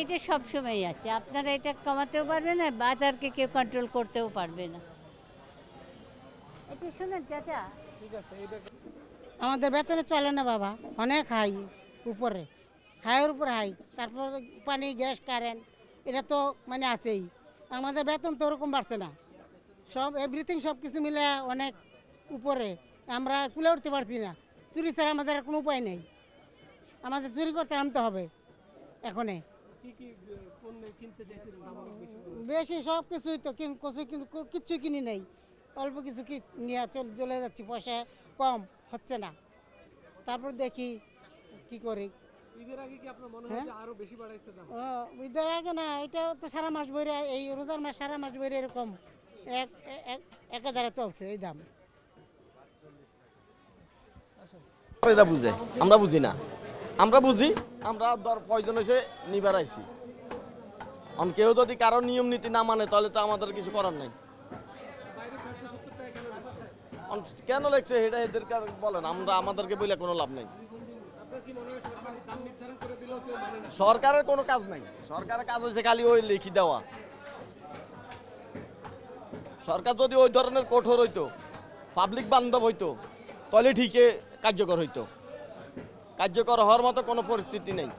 এইটা সবসময় আছে আপনারা এটা কমাতেও পারবেন না বাজারকে কেউ কন্ট্রোল করতেও পারবে না। এটা শুনেন চাচা। আমাদের বেতনে চলে না বাবা অনেক হাই উপরে। হাইয়ের উপর হাই তারপর পানি গ্যাস কারেন্ট এটা তো মানে আছেই। আমাদের বেতন তো ওরকম বাড়ছে না। সব এভরিথিং সব কিছু মিলে অনেক উপরে। আমরা কুলে উঠতে পারছি না। চুরি ছাড়া আমাদের আর কোনো উপায় নেই। আমাদের চুরি করতে নামতে হবে বেশি সব কিছুই তো কিন- কিছু কিন্তু কিচ্ছু কিনি নেই। অল্প কিছু কি নিয়ে চল চলে যাচ্ছি পয়সা কম হচ্ছে না। তারপর দেখি কি করি। ঈদের আগে কি আপনার মনে হ্যাঁ? আরও বেশি বাড়াইছে দাম? ঈদের আগে না এটা তো সারা মাস বইরে এই রোজার মাস সারা মাস বইরে এরকম। এক এক- হাজারে চলছে এই দাম। বুঝে আমরা বুঝি না। আমরা বুঝি, আমরা ধর প্রয়োজন এসে নিবার আইছি। কেউ যদি কারও নিয়ম নীতি না মানে তাহলে তো আমাদের কিছু করার নাই। কেন লেগছে এটা এদেরকে আর বলেন, আমরা আমাদেরকে বলে কোনো লাভ নাই। সরকারের কোনো কাজ নাই। সরকারের কাজ হয়েছে খালি ওই লিখি দেওয়া। সরকার যদি ওই ধরনের কঠোর হইতো পাবলিক বান্ধব হইতো, তাহলে ঠিকই কার্যকর হইতো। কার্যকর হওয়ার মতো কোনো পরিস্থিতি নেই।